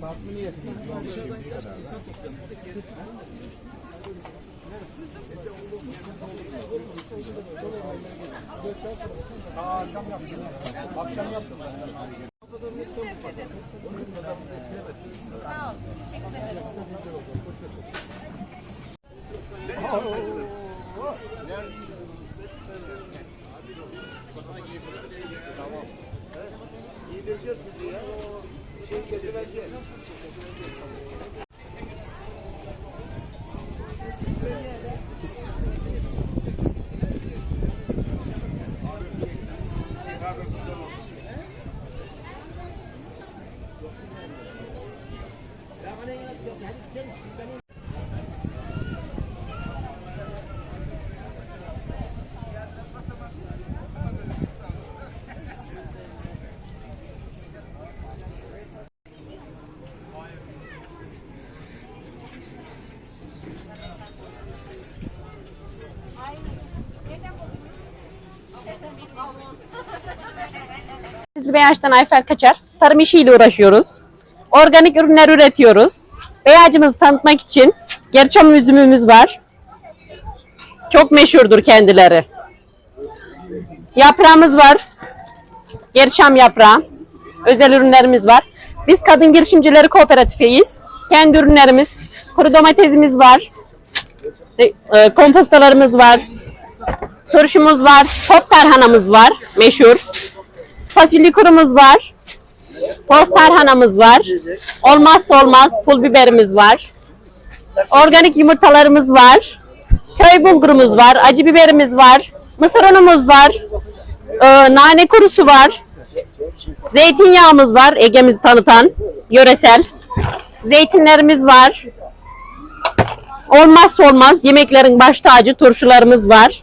Farklı niyetimiz yok. Dışarıdan kaç insan toplanıyor. Akşam yaptım. Akşam yaptım. Sağ ol. Teşekkür ederim. gideceğiz sizi ya. Şey kesileceğiz. Biz Beyaş'tan Ayfer Kaçar. Tarım işiyle uğraşıyoruz. Organik ürünler üretiyoruz. Beyacımızı tanıtmak için gerçam üzümümüz var. Çok meşhurdur kendileri. Yaprağımız var. Gerçam yaprağı. Özel ürünlerimiz var. Biz Kadın Girişimcileri Kooperatifiyiz. Kendi ürünlerimiz, kuru domatesimiz var. E, kompostalarımız var. Turşumuz var. Top tarhanamız var. Meşhur. Fasulye kurumuz var. Toz tarhanamız var. Olmazsa olmaz pul biberimiz var. Organik yumurtalarımız var. Köy bulgurumuz var. Acı biberimiz var. Mısır unumuz var. Ee, nane kurusu var. Zeytinyağımız var. Ege'mizi tanıtan. Yöresel. Zeytinlerimiz var. Olmazsa olmaz yemeklerin baş tacı turşularımız var.